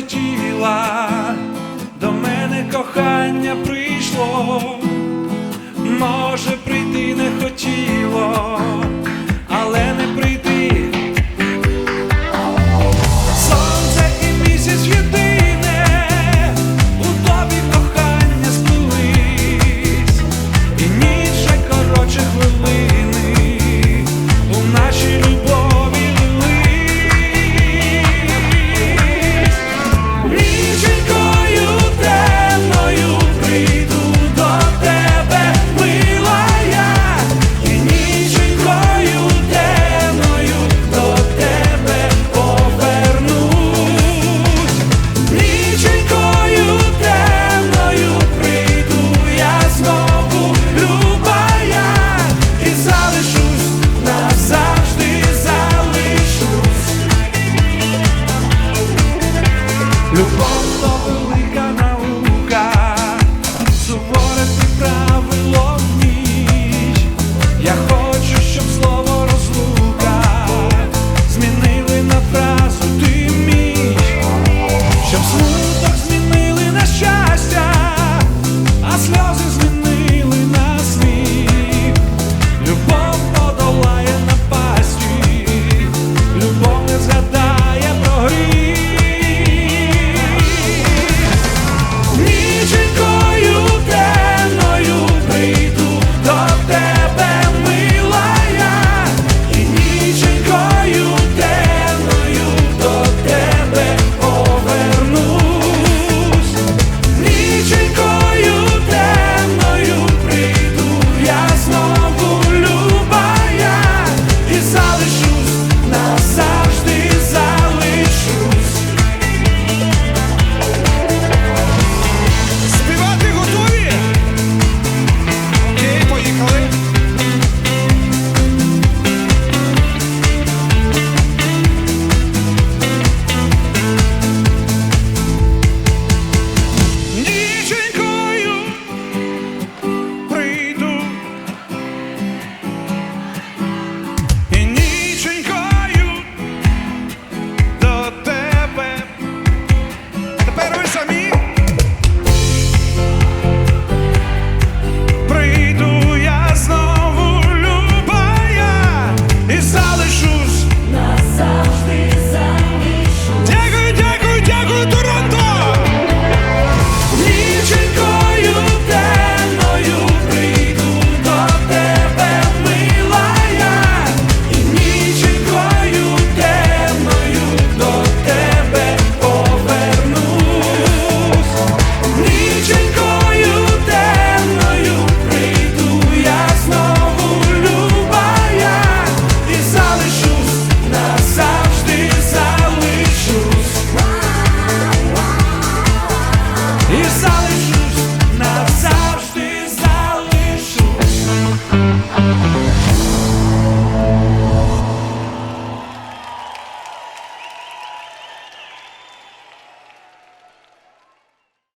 прилетіла, до мене кохання прийшло, може. правило ніч. Я